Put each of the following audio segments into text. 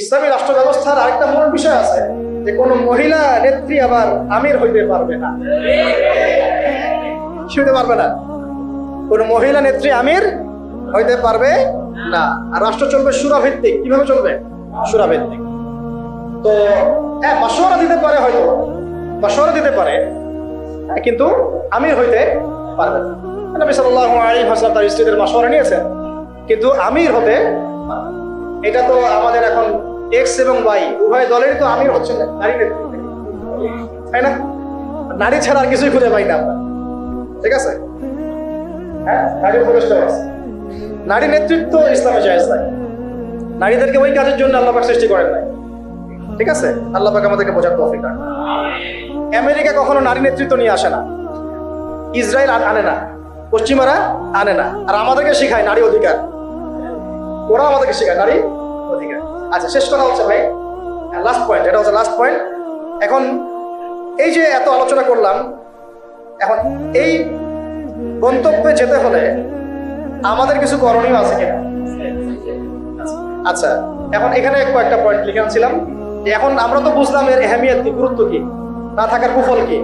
ইসলামী রাষ্ট্র ব্যবস্থার আরেকটা মূল বিষয় আছে যে কোনো মহিলা নেত্রী আবার আমির হইতে পারবে না। হইতে পারবে না? কোন মহিলা নেত্রী আমির হইতে পারবে না। আর রাষ্ট্র চলবে সুরাভিত্তিক। কীভাবে চলবে? সুরাভিত্তিক। তো হ্যাঁ মাসোয়ারা দিতে পারে হয়তো। মাসোয়ারা দিতে পারে, কিন্তু আমির হইতে পারবে না। নবী সাল্লাল্লাহু তার স্ত্রীদের মাসোয়ারা নিয়েছেন, কিন্তু আমির হতে পারবে। এটা তো আমাদের এখন এক্স এবং ওয়াই উভয় দলেরই তো আমির হচ্ছে না নারী নেতৃত্বে তাই না? নারী ছাড়া আর কিছুই খুঁজে পাই না আমরা। ঠিক আছে? হ্যাঁ। নারী নেতৃত্ব ইসলামে জায়েজ নাই নারীদেরকে ওই কাজের জন্য আল্লাহ পাক সৃষ্টি করেন নাই। ঠিক আছে? আল্লাহ পাক আমাদেরকে বোঝার তৌফিক দান আমেরিকা কখনো নারী নেতৃত্ব নিয়ে আসে না। ইসরায়েল আনে না। পশ্চিমারা আনে না। আর আমাদেরকে শেখায় নারী অধিকার। ওরা আমাদেরকে শেখায়, নারী অধিকার। আচ্ছা শেষ কথা হচ্ছে ভাই লাস্ট পয়েন্ট এটা হচ্ছে লাস্ট পয়েন্ট এখন এই যে এত আলোচনা করলাম, এখন এই গন্তব্যে যেতে হলে আমাদের কিছু করণীয় আছে কিনা? আচ্ছা এখন এখানে কয়েকটা পয়েন্ট লিখে আনছিলাম। এখন আমরা তো বুঝলাম এর এহমিয়ত কি, গুরুত্ব কি, না থাকার কুফল কি।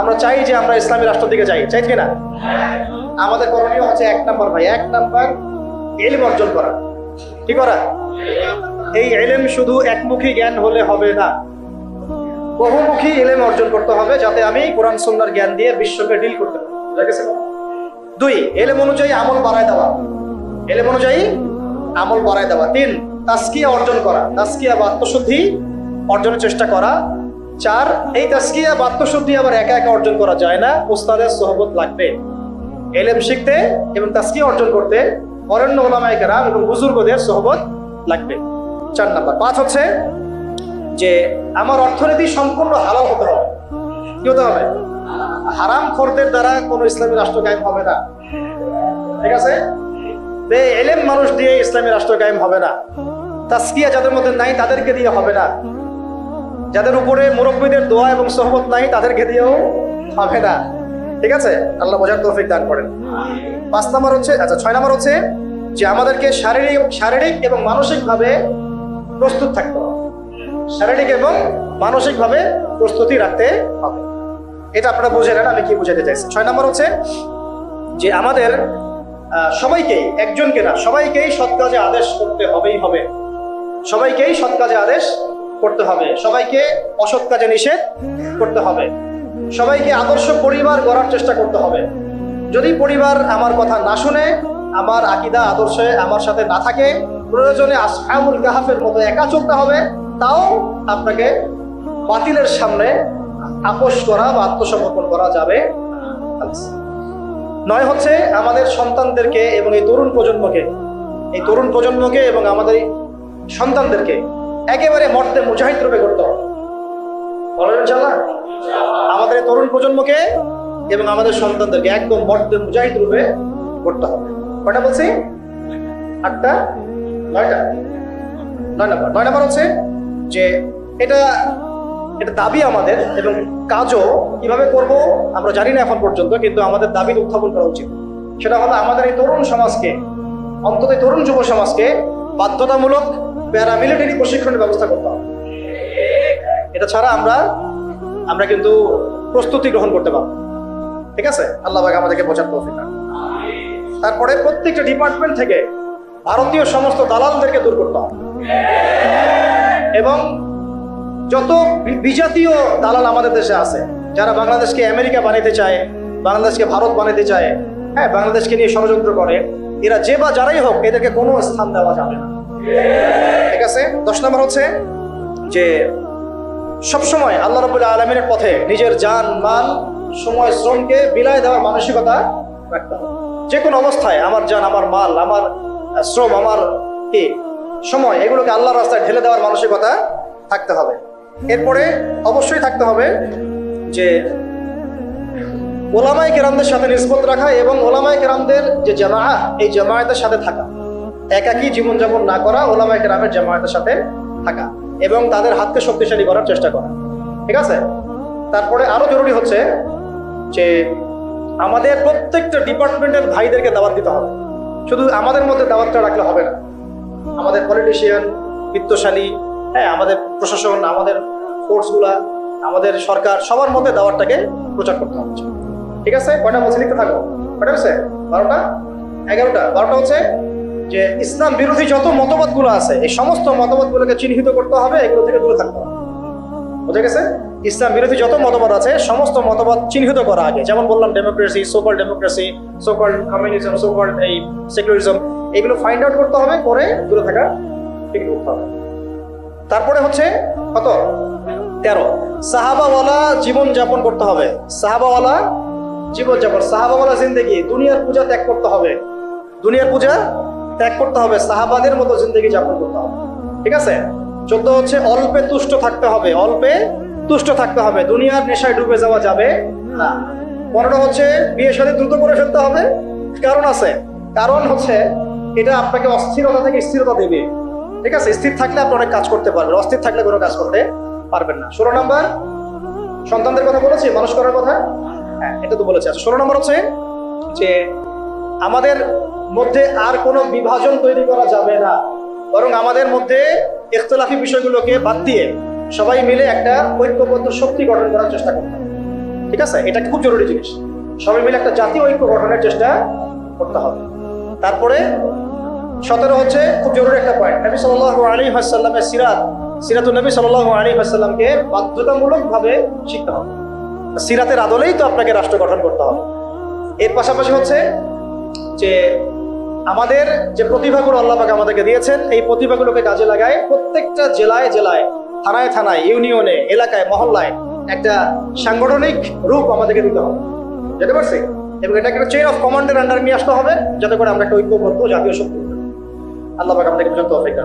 আমরা চাই যে আমরা ইসলামী রাষ্ট্র দিকে যাই, চাই কিনা আমাদের করণীয় হচ্ছে এক নাম্বার ভাই, এক নাম্বার এলিম অর্জন করা। কি করা? এই এলেম শুধু একমুখী জ্ঞান হলে হবে না। বহুমুখী এলেম অর্জন করতে হবে যাতে আমি কোরআন সুন্নার জ্ঞান দিয়ে বিশ্বকে ডিল করতে পারি। দুই এলেম অনুযায়ী আমল বাড়ায় দেওয়া। এলেম অনুযায়ী আমল বাড়ায় দেওয়া। তিন তাস্কিয়া অর্জন করা। তাস্কিয়া বা আত্মশুদ্ধি অর্জনের চেষ্টা করা। চার, এই তাস্কিয়া বা আত্মশুদ্ধি আবার একা একা অর্জন করা যায় না। উস্তাদের সহবত লাগবে। এলেম শিখতে এবং তাস্কিয়া অর্জন করতে অরণ্য ওলামায় কেরাম এবং বুজুর্গদের সহবত লাগবে। চার নাম্বার পাঁচ হচ্ছে যে আমার অর্থনীতি সম্পূর্ণ হালাল হতে হবে। কি হতে হবে? হারাম খোরদের দ্বারা কোনো ইসলামী রাষ্ট্র কায়েম হবে না। ঠিক আছে? এলেম মানুষ দিয়ে ইসলামী রাষ্ট্র কায়েম হবে না। তাস্কিয়া যাদের মধ্যে নাই তাদেরকে দিয়ে হবে না। যাদের উপরে মুরব্বীদের দোয়া এবং সহমত নাই তাদেরকে দিয়েও হবে না। ঠিক আছে? আল্লাহ বোঝার তৌফিক দান করেন। পাঁচ নাম্বার হচ্ছে আচ্ছা ছয় নাম্বার হচ্ছে যে আমাদেরকে শারীরিক শারীরিক এবং মানসিকভাবে প্রস্তুত থাকতে হবে। শারীরিক এবং মানসিকভাবে প্রস্তুতি রাখতে হবে। এটা আপনারা বুঝে নেন, আমি কি বুঝাতে চাইছি? ছয় নম্বর হচ্ছে যে আমাদের সবাইকেই, একজনকে না, সবাইকেই সৎ কাজে আদেশ করতে হবেই হবে। সবাইকেই সৎ কাজে আদেশ করতে হবে। সবাইকে অসৎ কাজে নিষেধ করতে হবে। সবাইকে আদর্শ পরিবার গড়ার চেষ্টা করতে হবে। যদি পরিবার আমার কথা না শুনে আমার আকিদা আদর্শে আমার সাথে না থাকে। প্রয়োজনে আসহাবুল কাহাফের মতো একা চলতে হবে। তাও আপনাকে বাতিলের সামনে আপোষ করা বা আত্মসমর্পণ করা যাবে। নয় হচ্ছে আমাদের সন্তানদেরকে এবং এই তরুণ প্রজন্মকে, এই তরুণ প্রজন্মকে এবং আমাদের সন্তানদেরকে একেবারে মর্তে মুজাহিদ রূপে করতে হবে? আমাদের তরুণ প্রজন্মকে এবং আমাদের সন্তানদেরকে একদম মর্তে মুজাহিদ রূপে করতে হবে। কয়টা বলছি? আটটা? নয়টা? নয় নম্বর। নয় নম্বর হচ্ছে যে এটা এটা দাবি আমাদের এবং কাজও কীভাবে করব আমরা জানি না এখন পর্যন্ত, কিন্তু আমাদের দাবি উত্থাপন করা উচিত। সেটা হলো আমাদের এই তরুণ সমাজকে, অন্তত তরুণ যুব সমাজকে বাধ্যতামূলক প্যারামিলিটারি প্রশিক্ষণের ব্যবস্থা করতে হবে। এটা ছাড়া আমরা আমরা কিন্তু প্রস্তুতি গ্রহণ করতে পারব ঠিক আছে? আল্লাহ আমাদেরকে বোঝার তৌফিক। তারপরে প্রত্যেকটা ডিপার্টমেন্ট থেকে ভারতীয় সমস্ত দালালদেরকে দূর করতে হবে। এবং যত বিজাতীয় দালাল আমাদের দেশে আছে, যারা বাংলাদেশকে আমেরিকা বানাইতে চায়, বাংলাদেশকে ভারত বানাইতে চায় হ্যাঁ বাংলাদেশকে নিয়ে ষড়যন্ত্র করে, এরা যে বা যারাই হোক, এদেরকে কোনো স্থান দেওয়া যাবে না। ঠিক আছে? দশ নম্বর হচ্ছে যে, সবসময় আল্লাহ রবুল্লা আলমিনের পথে নিজের যান মান সময়, শ্রমকে বিলায় দেওয়ার মানসিকতা রাখতে হবে। যে কোনো অবস্থায় আমার জান, আমার মাল, আমার শ্রম, আমার কি সময়, এগুলোকে আল্লাহর রাস্তায় ঢেলে দেওয়ার মানসিকতা থাকতে হবে। এরপরে অবশ্যই থাকতে হবে যে ওলামাই কেরামদের সাথে নিষ্পত রাখা এবং ওলামাই কেরামদের যে জামা এই জামায়াতের সাথে থাকা। একাকী জীবনযাপন না করা ওলামাই কেরামের জামায়াতের সাথে থাকা এবং তাদের হাতকে শক্তিশালী করার চেষ্টা করা। ঠিক আছে? তারপরে আরও জরুরি হচ্ছে যে আমাদের প্রত্যেকটা ডিপার্টমেন্টের ভাইদেরকে দাওয়াত দিতে হবে। শুধু আমাদের মধ্যে দাওয়াতটা রাখলে হবে না। আমাদের পলিটিশিয়ান বিত্তশালী হ্যাঁ আমাদের প্রশাসন, আমাদের ফোর্সগুলা আমাদের সরকার, সবার মধ্যে দাওয়াতটাকে প্রচার করতে হবে। ঠিক আছে? কয়টা বলছে লিখতে থাকো। কয়টা হচ্ছে বারোটা? এগারোটা? বারোটা হচ্ছে যে ইসলাম বিরোধী যত মতবাদগুলো আছে, এই সমস্ত মতবাদগুলোকে চিহ্নিত করতে হবে, এগুলো থেকে দূরে থাকতে হবে। বুঝে গেছে? ইসলাম বিরোধী যত মতবাদ আছে, সমস্ত মতবাদ চিহ্নিত করা আগে। যেমন বললাম democracy so called democracy so called communism so called এই সেকুলারিজম এগুলো ফাইন্ড আউট করতে হবে করে দূরে থাকা ঠিক করতে হবে তারপরে হচ্ছে কত? তেরো। সাহাবাওয়ালা জীবন যাপন করতে হবে। সাহাবাওয়ালা জীবন যাপন। সাহাবাওয়ালা জিন্দগি, দুনিয়ার পূজা ত্যাগ করতে হবে। দুনিয়ার পূজা ত্যাগ করতে হবে, সাহাবাদের মতো জিন্দগি যাপন করতে হবে। ঠিক আছে? চোদ্দ হচ্ছে অল্পে তুষ্ট থাকতে হবে। অল্পে তুষ্ট থাকতে হবে, দুনিয়ার নেশায় ডুবে যাওয়া যাবে পনেরো হচ্ছে বিয়ে সাথে দ্রুত করে ফেলতে হবে, কারণ আছে। কারণ হচ্ছে, এটা আপনাকে অস্থিরতা থেকে স্থিরতা দেবে। ঠিক আছে? স্থির থাকলে আপনি অনেক কাজ করতে পারবেন, অস্থির থাকলে কোনো কাজ করতে পারবেন না। ষোলো নম্বর, সন্তানদের কথা বলেছি? মানুষ করার কথা? হ্যাঁ এটা তো বলেছি। আচ্ছা ষোলো নম্বর হচ্ছে যে, আমাদের মধ্যে আর কোনো বিভাজন তৈরি করা যাবে না। বরং আমাদের মধ্যে ইখতলাফি বিষয়গুলোকে বাদ দিয়ে সবাই মিলে একটা ঐক্যবদ্ধ শক্তি গঠন করার চেষ্টা করতে হবে ঠিক আছে? এটা খুব জরুরি জিনিস। সবাই মিলে একটা জাতীয় ঐক্য গঠনের চেষ্টা করতে হবে। তারপরে সতেরো হচ্ছে খুব জরুরি একটা পয়েন্ট নবী সাল্লাহ আলী হাসাল্লামের সিরাত সিরাতুল নবী সাল্লাহ আলী হাসাল্লামকে বাধ্যতামূলক ভাবে শিখতে হবে। সিরাতের আদলেই তো আপনাকে রাষ্ট্র গঠন করতে হবে। এর পাশাপাশি হচ্ছে যে আমাদের যে প্রতিভাগুলো আল্লাহ পাক আমাদেরকে দিয়েছেন, এই প্রতিভাগুলোকে কাজে লাগায় প্রত্যেকটা জেলায় জেলায় থানায় থানায়, ইউনিয়নে, এলাকায়, মহল্লায় একটা সাংগঠনিক রূপ আমাদেরকে দিতে হবে। যেতে পারছি? এবং এটাকে একটা চেইন অফ কমান্ডের আন্ডার নিয়ে আসতে হবে, যাতে করে আমরা একটা ঐক্যবদ্ধ জাতীয় শক্তি আল্লাহ পাক আমাদেরকে পর্যন্ত অপেক্ষা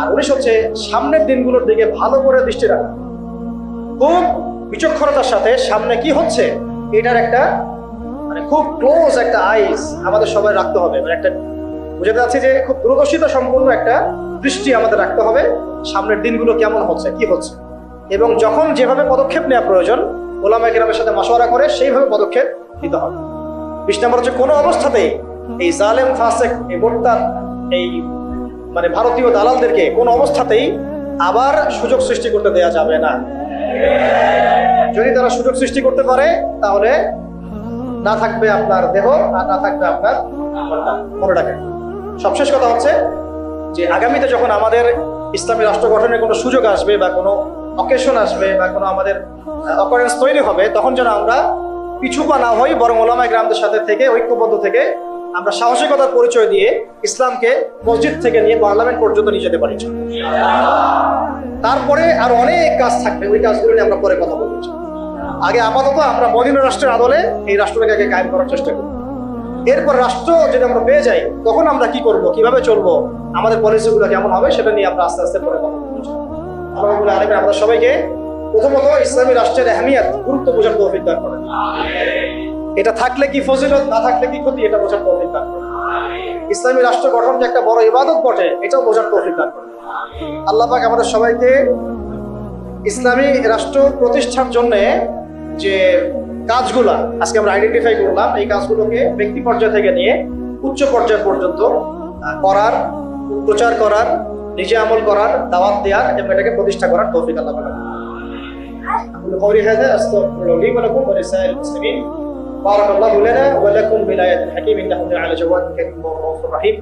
আর উনিশ হচ্ছে সামনের দিনগুলোর দিকে ভালো করে দৃষ্টি রাখা। খুব বিচক্ষণতার সাথে সামনে কি হচ্ছে, এটার একটা মানে খুব ক্লোজ একটা আইস আমাদের সবাই রাখতে হবে। মানে একটা বুঝতে যাচ্ছি যে খুব দূরদর্শিতা সম্পূর্ণ একটা দৃষ্টি আমাদের রাখতে হবে, সামনের দিনগুলো কেমন হচ্ছে, কি হচ্ছে। এবং যখন যেভাবে পদক্ষেপ নেওয়া প্রয়োজন ওলামা গ্রামের সাথে মশওয়ারা করে সেইভাবে পদক্ষেপ নিতে হবে। বিশ নম্বর হচ্ছে কোনো অবস্থাতেই এই জালেম, ফাসেক, এই মোরতাদ, এই মানে ভারতীয় দালালদেরকে কোনো অবস্থাতেই আবার সুযোগ সৃষ্টি করতে দেয়া যাবে না। যদি তারা সুযোগ সৃষ্টি করতে পারে, তাহলে না থাকবে আপনার দেহ আর না থাকবে আপনার মনে রাখেন। সবশেষ কথা হচ্ছে যে আগামীতে যখন আমাদের ইসলামী রাষ্ট্র গঠনের কোনো সুযোগ আসবে বা কোনো অকেশন আসবে বা কোনো আমাদের অকারেন্স তৈরি হবে, তখন যেন আমরা পিছু পা না হই, বরং ওলামাই গ্রামদের সাথে থেকে, ঐক্যবদ্ধ থেকে আমরা সাহসিকতার পরিচয় দিয়ে ইসলামকে মসজিদ থেকে নিয়ে পার্লামেন্ট পর্যন্ত নিয়ে যেতে পারি তারপরে আর অনেক কাজ থাকবে, ওই কাজগুলো নিয়ে আমরা পরে কথা বলব আগে আপাতত আমরা মদিনা রাষ্ট্রের আদলে এই রাষ্ট্রটাকে আগে কায়েম করার চেষ্টা করি এরপর রাষ্ট্র যদি আমরা পেয়ে যাই, তখন আমরা কি করব? কীভাবে চলবো? আমাদের পলিসিগুলো কেমন হবে সেটা নিয়ে আমরা আস্তে আস্তে পরে কথা আমরা সবাইকে প্রথমত ইসলামী রাষ্ট্রের আহমিয়ত, গুরুত্ব বোঝার তৌফিক দান করেন। এটা থাকলে কি ফজিলত, না থাকলে কি ক্ষতি, এটা বোঝার তৌফিক দান ইসলামী রাষ্ট্র গঠন যে একটা বড় ইবাদত বটে, এটাও বোঝার তৌফিক দান করেন। আল্লাহ পাক আমাদের সবাইকে ইসলামী রাষ্ট্র প্রতিষ্ঠার জন্য যে কাজগুলা আজকে আমরা আইডেন্টিফাই করলাম এই কাজগুলোকে ব্যক্তি পর্যায় থেকে নিয়ে উচ্চ পর্যায় পর্যন্ত আহ, করার প্রচার করার নিজে আমল করার দাওয়াত দেওয়ার এবং এটাকে প্রতিষ্ঠা করার তৌফিক আল্লাহ পাক আমাদের أقول قولي هذا أستغفر الله لي ولكم ولسائر المسلمين بارك الله لنا ولكم بلاية الحكيم إنه تعالى جواد كريم ورؤوف رحيم